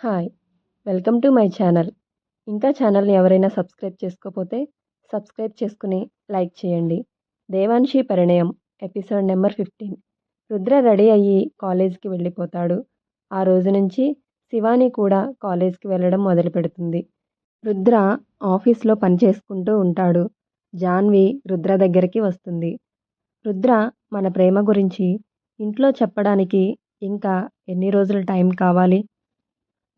Hi welcome to my channel. ఇంకా ఛానల్ని ఎవరైనా సబ్స్క్రైబ్ చేసుకోకపోతే సబ్స్క్రైబ్ చేసుకుని లైక్ చేయండి. Devanshi Parinayam episode number fifteen. Rudra ready అయ్యి కాలేజ్కి వెళ్ళిపోతాడు. ఆ రోజు నుంచి శివాని కూడా కాలేజ్కి వెళ్ళడం మొదలు పెడుతుంది. రుద్ర ఆఫీస్లో పని చేసుకుంటూ ఉంటాడు. జాన్వి రుద్ర దగ్గరికి వస్తుంది. రుద్ర మన ప్రేమ గురించి ఇంట్లో చెప్పడానికి ఇంకా ఎన్ని రోజులు టైం కావాలి?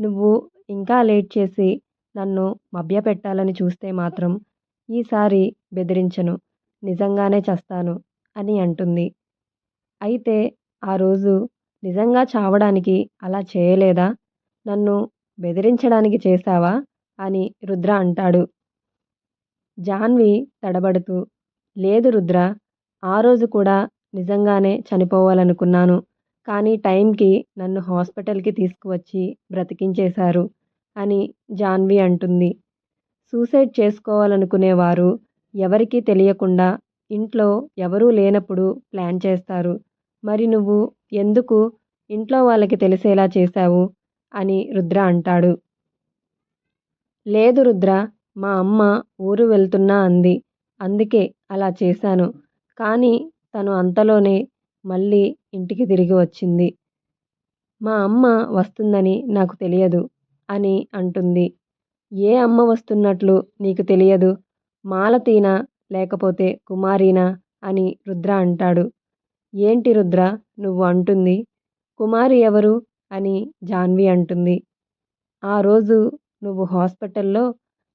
నువ్వు ఇంకా లేట్ చేసి నన్ను మభ్యపెట్టాలని చూస్తే మాత్రం ఈసారి బెదిరించను. నిజంగానే చస్తాను అని అంటుంది. అయితే ఆ రోజు నిజంగా చావడానికి అలా చేయలేదా? నన్ను బెదిరించడానికి చేశావా? అని రుద్ర అంటాడు. జాన్వి తడబడుతూ లేదు రుద్ర ఆ రోజు కూడా నిజంగానే చనిపోవాలనుకున్నాను. కానీ టైంకి నన్ను హాస్పిటల్కి తీసుకువచ్చి బ్రతికించేశారు అని జాన్వి అంటుంది. సూసైడ్ చేసుకోవాలనుకునేవారు ఎవరికీ తెలియకుండా ఇంట్లో ఎవరూ లేనప్పుడు ప్లాన్ చేస్తారు. మరి నువ్వు ఎందుకు ఇంట్లో వాళ్ళకి తెలిసేలా చేశావు అని రుద్ర అంటాడు. లేదు రుద్ర మా అమ్మ ఊరు వెళ్తున్నా అంది. అందుకే అలా చేశాను. కానీ తను అంతలోనే మళ్ళీ ఇంటికి తిరిగి వచ్చింది. మా అమ్మ వస్తుందని నాకు తెలియదు అని అంటుంది. ఏ అమ్మ వస్తున్నట్లు నీకు తెలియదు? మాలతీనా లేకపోతే కుమారీనా? అని రుద్ర అంటాడు. ఏంటి రుద్ర? నువ్వు అంటుంది. కుమారి ఎవరు? అని జాన్వి అంటుంది. ఆ రోజు నువ్వు హాస్పిటల్లో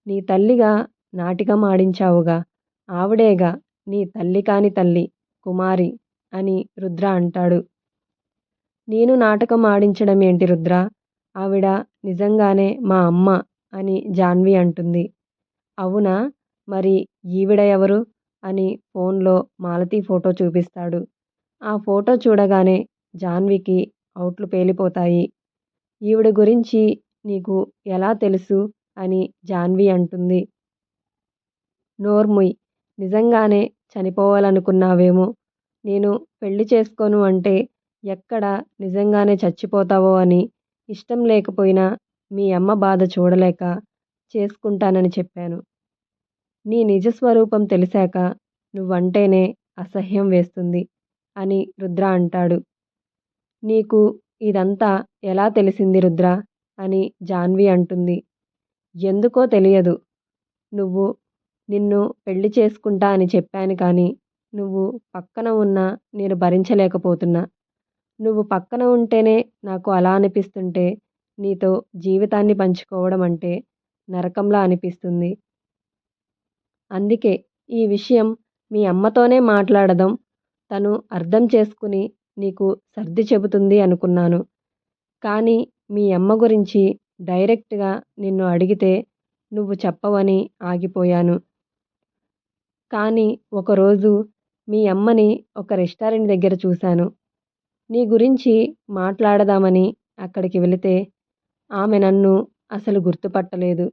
నీ తల్లిగా నాటికం ఆడించావుగా ఆవిడేగా నీ తల్లి కాని తల్లి కుమారి. అని రుద్ర అంటాడు. నేను నాటకం ఆడించడం ఏంటి రుద్ర? ఆవిడ నిజంగానే మా అమ్మ అని జాన్వి అంటుంది. అవునా? మరి ఈవిడ ఎవరు? అని ఫోన్లో మాలతి ఫోటో చూపిస్తాడు. ఆ ఫోటో చూడగానే జాన్వికి అవుట్లు పేలిపోతాయి. ఈవిడ గురించి నీకు ఎలా తెలుసు? అని జాన్వి అంటుంది. నోర్ముయ్ నిజంగానే చనిపోవాలనుకున్నావేమో? నేను పెళ్ళి చేసుకోను అంటే ఎక్కడ నిజంగానే చచ్చిపోతావో అని ఇష్టం లేకపోయినా మీ అమ్మ బాధ చూడలేక చేసుకుంటానని చెప్పాను. నీ నిజస్వరూపం తెలిసాక నువ్వంటేనే అసహ్యం వేస్తుంది అని రుద్ర అంటాడు. నీకు ఇదంతా ఎలా తెలిసింది రుద్ర? అని జాన్వి అంటుంది. ఎందుకో తెలియదు. నువ్వు నిన్ను పెళ్ళి చేసుకుంటా అని చెప్పాను కానీ నువ్వు పక్కన ఉన్నా నేను భరించలేకపోతున్నా. నువ్వు పక్కన ఉంటేనే నాకు అలా అనిపిస్తుంటే నీతో జీవితాన్ని పంచుకోవడం అంటే నరకంలా అనిపిస్తుంది. అందుకే ఈ విషయం మీ అమ్మతోనే మాట్లాడదాం. తను అర్థం చేసుకుని నీకు సర్ది చెబుతుంది అనుకున్నాను. కానీ మీ అమ్మ గురించి డైరెక్ట్గా నిన్ను అడిగితే నువ్వు చెప్పవని ఆగిపోయాను. కానీ ఒకరోజు మీ అమ్మని ఒక రెస్టారెంట్ దగ్గర చూశాను. నీ గురించి మాట్లాడదామని అక్కడికి వెళితే ఆమె నన్ను అసలు గుర్తుపట్టలేదు.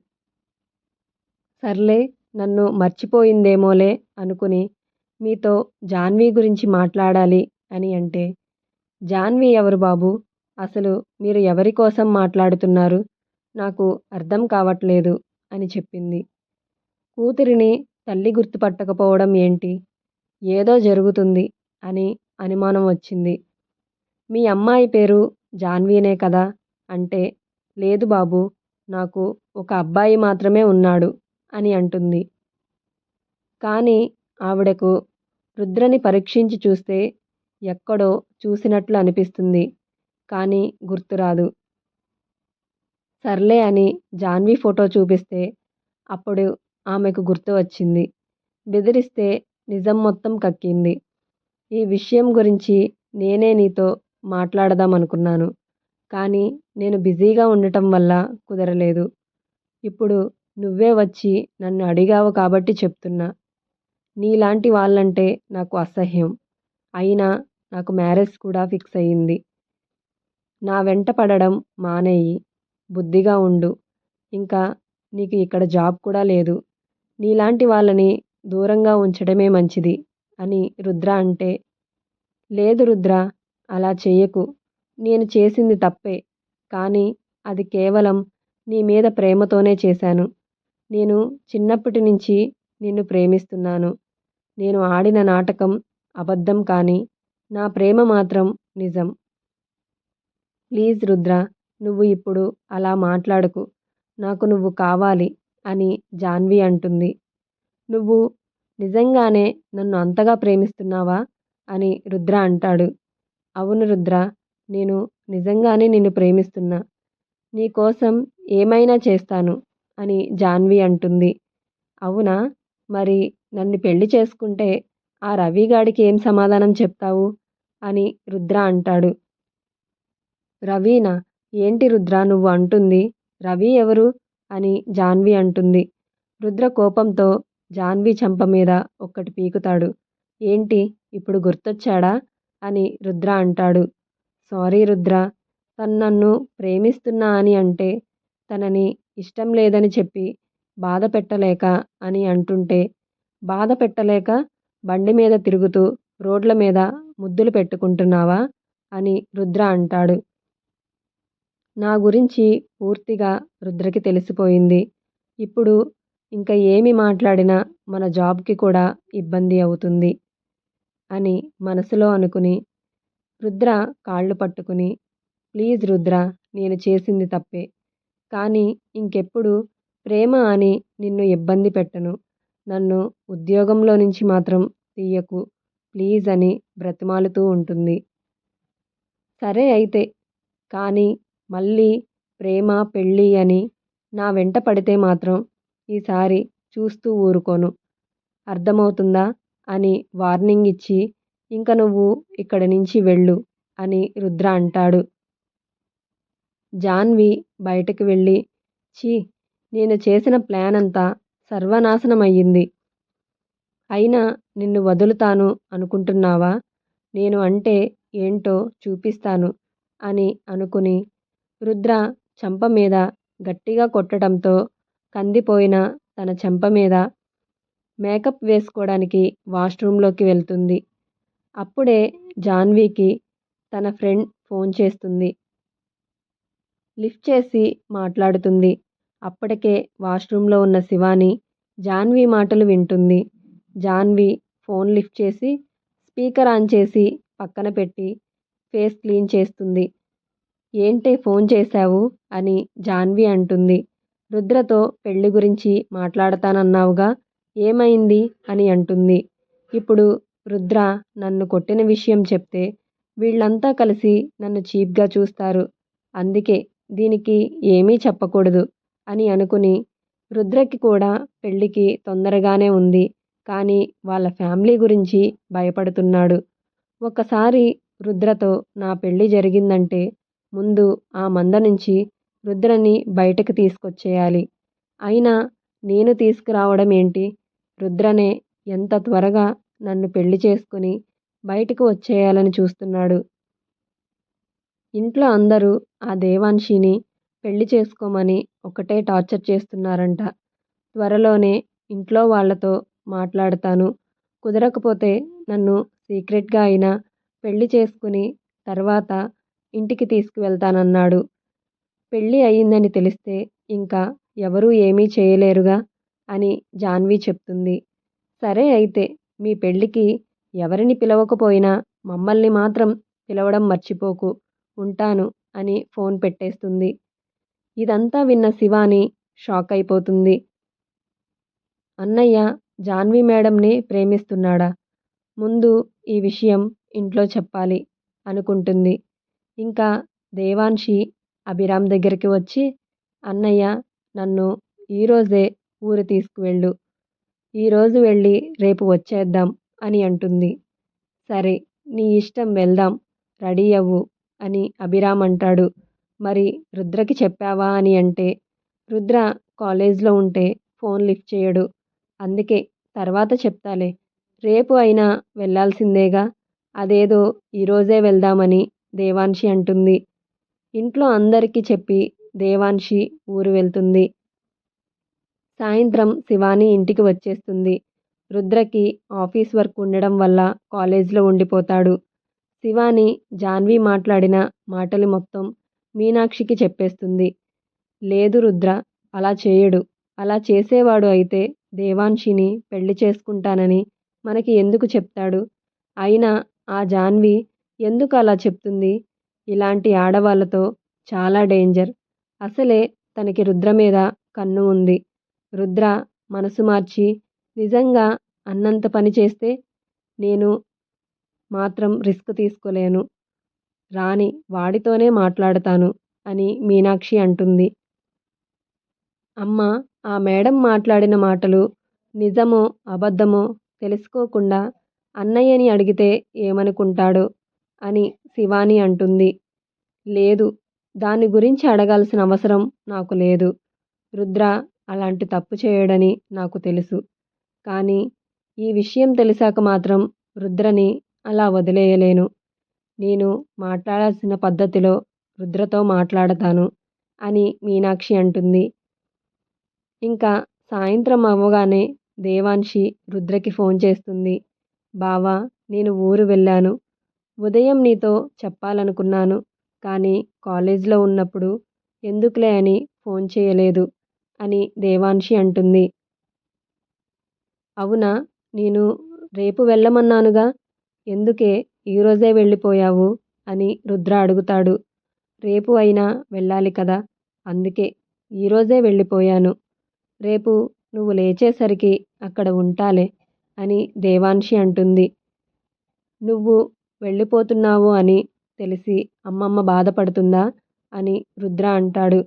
సర్లే నన్ను మర్చిపోయిందేమోలే అనుకుని మీతో జాన్వీ గురించి మాట్లాడాలి అని అంటే జాన్వీ ఎవరు బాబు? అసలు మీరు ఎవరి కోసం మాట్లాడుతున్నారు? నాకు అర్థం కావట్లేదు అని చెప్పింది. కూతురిని తల్లి గుర్తుపట్టకపోవడం ఏంటి? ఏదో జరుగుతుంది అని అనుమానం వచ్చింది. మీ అమ్మాయి పేరు జాన్వీనే కదా? అంటే లేదు బాబు నాకు ఒక అబ్బాయి మాత్రమే ఉన్నాడు అని అంటుంది. కానీ ఆవిడకు రుద్రని పరీక్షించి చూస్తే ఎక్కడో చూసినట్లు అనిపిస్తుంది. కానీ గుర్తురాదు సర్లే అని జాన్వి ఫోటో చూపిస్తే అప్పుడు ఆమెకు గుర్తు వచ్చింది. బెదిరిస్తే నిజం మొత్తం కక్కింది. ఈ విషయం గురించి నేనే నీతో మాట్లాడదాం అనుకున్నాను. కానీ నేను బిజీగా ఉండటం వల్ల కుదరలేదు. ఇప్పుడు నువ్వే వచ్చి నన్ను అడిగావు కాబట్టి చెప్తున్నా. నీలాంటి వాళ్ళంటే నాకు అసహ్యం. అయినా నాకు మ్యారేజ్ కూడా ఫిక్స్ అయ్యింది. నా వెంట పడడం మానేయి. బుద్ధిగా ఉండు. ఇంకా నీకు ఇక్కడ జాబ్ కూడా లేదు. నీలాంటి వాళ్ళని దూరంగా ఉంచడమే మంచిది అని రుద్ర అంటే లేదు రుద్ర అలా చేయకు నేను చేసింది తప్పే కానీ అది కేవలం నీ మీద ప్రేమతోనే చేశాను. నేను చిన్నప్పటి నుంచి నిన్ను ప్రేమిస్తున్నాను. నేను ఆడిన నాటకం అబద్ధం కానీ నా ప్రేమ మాత్రం నిజం. ప్లీజ్ రుద్ర నువ్వు ఇప్పుడు అలా మాట్లాడకు. నాకు నువ్వు కావాలి అని జాన్వి అంటుంది. నువ్వు నిజంగానే నన్ను అంతగా ప్రేమిస్తున్నావా? అని రుద్ర అంటాడు. అవును రుద్ర నేను నిజంగానే నిన్ను ప్రేమిస్తున్నా. నీకోసం ఏమైనా చేస్తాను అని జాన్వి అంటుంది. అవునా? మరి నన్ను పెళ్ళి చేసుకుంటే ఆ రవిగాడికి ఏం సమాధానం చెప్తావు? అని రుద్ర అంటాడు. రవీనా ఏంటి రుద్ర నువ్వు అంటుంది. రవి ఎవరు? అని జాన్వి అంటుంది. రుద్ర కోపంతో జాన్వి చంప మీద ఒక్కటి పీకుతాడు. ఏంటి? ఇప్పుడు గుర్తొచ్చాడా? అని రుద్ర అంటాడు. సారీ రుద్ర తను నన్ను ప్రేమిస్తున్నా అని అంటే తనని ఇష్టం లేదని చెప్పి బాధ పెట్టలేక అని అంటుంటే బాధ పెట్టలేక బండి మీద తిరుగుతూ రోడ్ల మీద ముద్దులు పెట్టుకుంటున్నావా? అని రుద్ర అంటాడు. నా గురించి పూర్తిగా రుద్రకి తెలిసిపోయింది. ఇప్పుడు ఇంకా ఏమి మాట్లాడినా మన జాబ్కి కూడా ఇబ్బంది అవుతుంది అని మనసులో అనుకుని రుద్ర కాళ్ళు పట్టుకుని ప్లీజ్ రుద్ర నేను చేసింది తప్పే. కానీ ఇంకెప్పుడు ప్రేమ అని నిన్ను ఇబ్బంది పెట్టను. నన్ను ఉద్యోగంలో నుంచి మాత్రం తీయకు. ప్లీజ్ అని బ్రతిమాలుతూ ఉంటుంది. సరే అయితే కానీ మళ్ళీ ప్రేమ పెళ్ళి అని నా వెంట పడితే మాత్రం ఈసారి చూస్తూ ఊరుకోను. అర్థమవుతుందా? అని వార్నింగ్ ఇచ్చి ఇంక నువ్వు ఇక్కడి నుంచి వెళ్ళు అని రుద్ర అంటాడు. జాన్వి బయటకు వెళ్ళి ఛీ నేను చేసిన ప్లాన్ అంతా సర్వనాశనం అయ్యింది అయినా నిన్ను వదులుతాను అనుకుంటున్నావా? నేను అంటే ఏంటో చూపిస్తాను అని అనుకుని రుద్ర చంప మీద గట్టిగా కొట్టడంతో కందిపోయిన తన చెంప మీద మేకప్ వేసుకోవడానికి వాష్రూమ్లోకి వెళ్తుంది. అప్పుడే జాన్వీకి తన ఫ్రెండ్ ఫోన్ చేస్తుంది. లిఫ్ట్ చేసి మాట్లాడుతుంది. అప్పటికే వాష్రూమ్లో ఉన్న శివాని జాన్వీ మాటలు వింటుంది. జాన్వి ఫోన్ లిఫ్ట్ చేసి స్పీకర్ ఆన్ చేసి పక్కన పెట్టి ఫేస్ క్లీన్ చేస్తుంది. ఏంటే ఫోన్ చేశావు? అని జాన్వి అంటుంది. రుద్రతో పెళ్ళి గురించి మాట్లాడతానన్నావుగా. ఏమైంది? అని అంటుంది. ఇప్పుడు రుద్ర నన్ను కొట్టిన విషయం చెప్తే వీళ్ళంతా కలిసి నన్ను చీప్గా చూస్తారు. అందుకే దీనికి ఏమీ చెప్పకూడదు అని అనుకుని రుద్రకి కూడా పెళ్ళికి తొందరగానే ఉంది. కానీ వాళ్ళ ఫ్యామిలీ గురించి భయపడుతున్నాడు. ఒకసారి రుద్రతో నా పెళ్ళి జరిగిందంటే ముందు ఆ మంద నుంచి రుద్రని బయటకు తీసుకొచ్చేయాలి. అయినా నేను తీసుకురావడం ఏంటి? రుద్రనే ఎంత త్వరగా నన్ను పెళ్ళి చేసుకుని బయటకు వచ్చేయాలని చూస్తున్నాడు. ఇంట్లో అందరూ ఆ దేవాన్షిని పెళ్ళి చేసుకోమని ఒకటే టార్చర్ చేస్తున్నారంట. త్వరలోనే ఇంట్లో వాళ్ళతో మాట్లాడతాను. కుదరకపోతే నన్ను సీక్రెట్గా అయినా పెళ్ళి చేసుకుని తర్వాత ఇంటికి తీసుకువెళ్తానన్నాడు. పెళ్ళి అయిందని తెలిస్తే ఇంకా ఎవరూ ఏమీ చేయలేరుగా అని జాన్వి చెప్తుంది. సరే అయితే మీ పెళ్ళికి ఎవరిని పిలవకపోయినా మమ్మల్ని మాత్రం పిలవడం మర్చిపోకు ఉంటాను అని ఫోన్ పెట్టేస్తుంది. ఇదంతా విన్న శివాని షాక్ అయిపోతుంది అన్నయ్య జాన్వి మేడంని ప్రేమిస్తున్నాడా? ముందు ఈ విషయం ఇంట్లో చెప్పాలి అనుకుంటుంది. ఇంకా దేవాన్షి అభిరామ్ దగ్గరికి వచ్చి అన్నయ్య నన్ను ఈరోజే ఊరు తీసుకువెళ్ళు. ఈరోజు వెళ్ళి రేపు వచ్చేద్దాం అని అంటుంది. సరే నీ ఇష్టం వెళ్దాం రెడీ అవ్వు అని అభిరామ్ అంటాడు. మరి రుద్రకి చెప్పావా అని అంటే రుద్ర కాలేజ్లో ఉంటే ఫోన్ లిఫ్ట్ చేయడు. అందుకే తర్వాత చెప్తాలే. రేపు అయినా వెళ్ళాల్సిందేగా. అదేదో ఈరోజే వెళ్దామని దేవాన్షి అంటుంది. ఇంట్లో అందరికీ చెప్పి దేవాన్షి ఊరు వెళ్తుంది. సాయంత్రం శివాని ఇంటికి వచ్చేస్తుంది. రుద్రకి ఆఫీస్ వర్క్ ఉండడం వల్ల కాలేజ్లో ఉండిపోతాడు. శివాని జాన్వి మాట్లాడిన మాటలు మొత్తం మీనాక్షికి చెప్పేస్తుంది. లేదు రుద్ర అలా చేయడు. అలా చేసేవాడు అయితే దేవాన్షిని పెళ్ళి చేసుకుంటానని మనకి ఎందుకు చెప్తాడు? అయినా ఆ జాన్వి ఎందుకు అలా చెప్తుంది? ఇలాంటి ఆడవాళ్ళతో చాలా డేంజర్. అసలే తనకి రుద్ర మీద కన్ను ఉంది. రుద్ర మనసు మార్చి నిజంగా అన్నంత పని చేస్తే నేను మాత్రం రిస్క్ తీసుకోలేను. రాని వాడితోనే మాట్లాడతాను అని మీనాక్షి అంటుంది. అమ్మ ఆ మేడం మాట్లాడిన మాటలు నిజమో అబద్ధమో తెలుసుకోకుండా అన్నయ్యని అడిగితే ఏమనుకుంటాడో? అని శివాని అంటుంది. లేదు దాని గురించి అడగాల్సిన అవసరం నాకు లేదు. రుద్ర అలాంటి తప్పు చేయడని నాకు తెలుసు. కానీ ఈ విషయం తెలిసాక మాత్రం రుద్రని అలా వదిలేయలేను. నేను మాట్లాడాల్సిన పద్ధతిలో రుద్రతో మాట్లాడతాను అని మీనాక్షి అంటుంది. ఇంకా సాయంత్రం అవ్వగానే దేవాన్షి రుద్రకి ఫోన్ చేస్తుంది. బావా నేను ఊరు వెళ్ళాను. ఉదయం నీతో చెప్పాలనుకున్నాను కానీ కాలేజ్లో ఉన్నప్పుడు ఎందుకులే అని ఫోన్ చేయలేదు అని దేవాన్షి అంటుంది. అవునా నేను రేపు వెళ్ళమన్నానుగా ఎందుకే ఈరోజే వెళ్ళిపోయావు అని రుద్ర అడుగుతాడు. రేపు అయినా వెళ్ళాలి కదా అందుకే ఈరోజే వెళ్ళిపోయాను. రేపు నువ్వు లేచేసరికి అక్కడ ఉంటాలే అని దేవాన్షి అంటుంది. నువ్వు వెళ్ళిపోతున్నావు అని తెలిసి అమ్మమ్మ బాధపడుతుందా అని రుద్ర అంటాడు.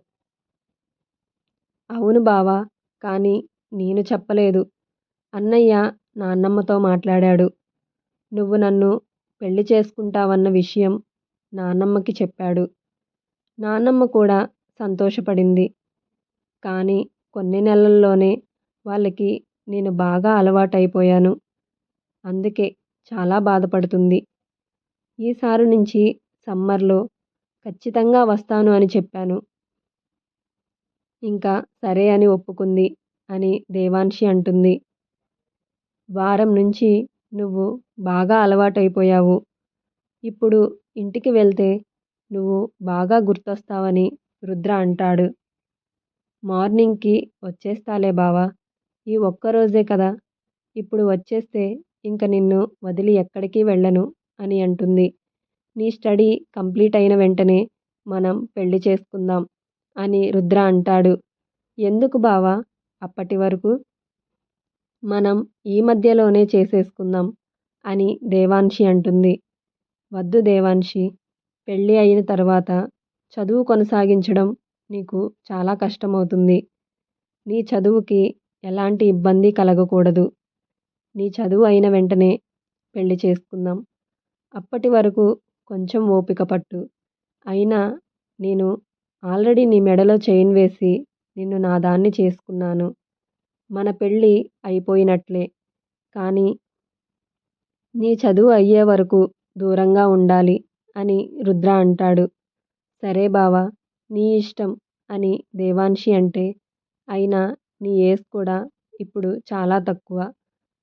అవును బావా కానీ నేను చెప్పలేదు. అన్నయ్య నాన్నమ్మతో మాట్లాడాడు. నువ్వు నన్ను పెళ్ళి చేసుకుంటావన్న విషయం నాన్నమ్మకి చెప్పాడు. నాన్నమ్మ కూడా సంతోషపడింది. కానీ కొన్ని నెలల్లోనే వాళ్ళకి నేను బాగా అలవాటైపోయాను. అందుకే చాలా బాధపడుతుంది. ఈసారి నుంచి సమ్మర్లో ఖచ్చితంగా వస్తాను అని చెప్పాను. ఇంకా సరే అని ఒప్పుకుంది అని దేవాన్షి అంటుంది. వారం నుంచి నువ్వు బాగా అలవాటైపోయావు. ఇప్పుడు ఇంటికి వెళ్తే నువ్వు బాగా గుర్తొస్తావని రుద్ర అంటాడు. మార్నింగ్కి వచ్చేస్తాలే బావా. ఈ ఒక్కరోజే కదా. ఇప్పుడు వచ్చేస్తే ఇంక నిన్ను వదిలి ఎక్కడికి వెళ్ళను. అని అంటుంది. నీ స్టడీ కంప్లీట్ అయిన వెంటనే మనం పెళ్ళి చేసుకుందాం అని రుద్ర అంటాడు. ఎందుకు బావా? అప్పటి వరకు మనం ఈ మధ్యలోనే చేసేసుకుందాం అని దేవాన్షి అంటుంది. వద్దు దేవాన్షి పెళ్ళి అయిన తర్వాత చదువు కొనసాగించడం నీకు చాలా కష్టమవుతుంది. నీ చదువుకి ఎలాంటి ఇబ్బంది కలగకూడదు. నీ చదువు అయిన వెంటనే పెళ్ళి చేసుకుందాం. అప్పటి వరకు కొంచెం ఓపిక పట్టు. అయినా నేను ఆల్రెడీ నీ మెడలో చైన్ వేసి నిన్ను నా దాన్ని చేసుకున్నాను. మన పెళ్ళి అయిపోయినట్లే. కానీ నీ చదువు అయ్యే వరకు దూరంగా ఉండాలి అని రుద్ర అంటాడు. సరే బావా నీ ఇష్టం అని దేవాన్షి అంటే అయినా నీ ఏజ్ కూడా ఇప్పుడు చాలా తక్కువ.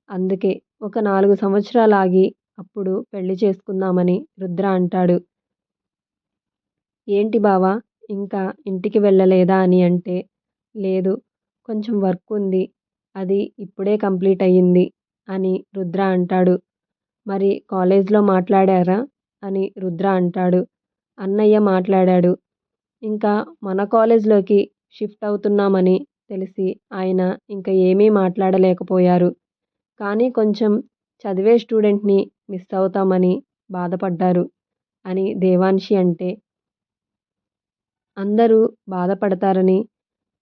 అందుకే ఒక నాలుగు సంవత్సరాలు ఆగి అప్పుడు పెళ్ళి చేసుకుందామని రుద్ర అంటాడు. ఏంటి బావా ఇంకా ఇంటికి వెళ్ళలేదా అని అంటే లేదు కొంచెం వర్క్ ఉంది అది ఇప్పుడే కంప్లీట్ అయ్యింది అని రుద్ర అంటాడు. మరి కాలేజ్లో మాట్లాడారా అని రుద్ర అంటాడు. అన్నయ్య మాట్లాడాడు. ఇంకా మన కాలేజ్లోకి షిఫ్ట్ అవుతున్నామని తెలిసి ఆయన ఇంకా ఏమీ మాట్లాడలేకపోయారు. కానీ కొంచెం చదివే స్టూడెంట్ని మిస్ అవుతామని బాధపడ్డారు అని దేవాన్షి అంటే అందరూ బాధపడతారని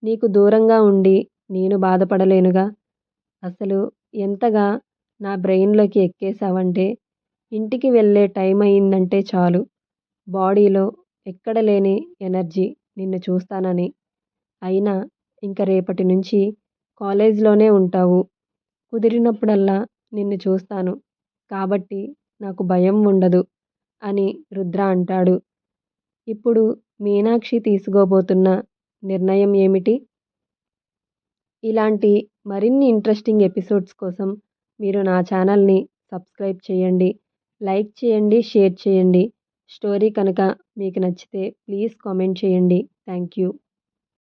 నీకు దూరంగా ఉండి నేను బాధపడలేనుగా. అసలు ఎంతగా నా బ్రెయిన్లోకి ఎక్కేసావంటే ఇంటికి వెళ్ళే టైం అయిందంటే చాలు. బాడీలో ఎక్కడ లేని ఎనర్జీ నిన్ను చూస్తానని. అయినా ఇంక రేపటి నుంచి కాలేజ్లోనే ఉంటావు. కుదిరినప్పుడల్లా నిన్ను చూస్తాను. కాబట్టి నాకు భయం ఉండదు అని రుద్ర అంటాడు. ఇప్పుడు మీనాక్షి తీసుకోబోతున్న నిర్ణయం ఏమిటి? ఇలాంటి మరిన్ని ఇంట్రెస్టింగ్ ఎపిసోడ్స్ కోసం మీరు నా ఛానల్ని సబ్స్క్రైబ్ చేయండి లైక్ చేయండి షేర్ చేయండి. స్టోరీ కనుక మీకు నచ్చితే ప్లీజ్ కామెంట్ చేయండి. Thank you.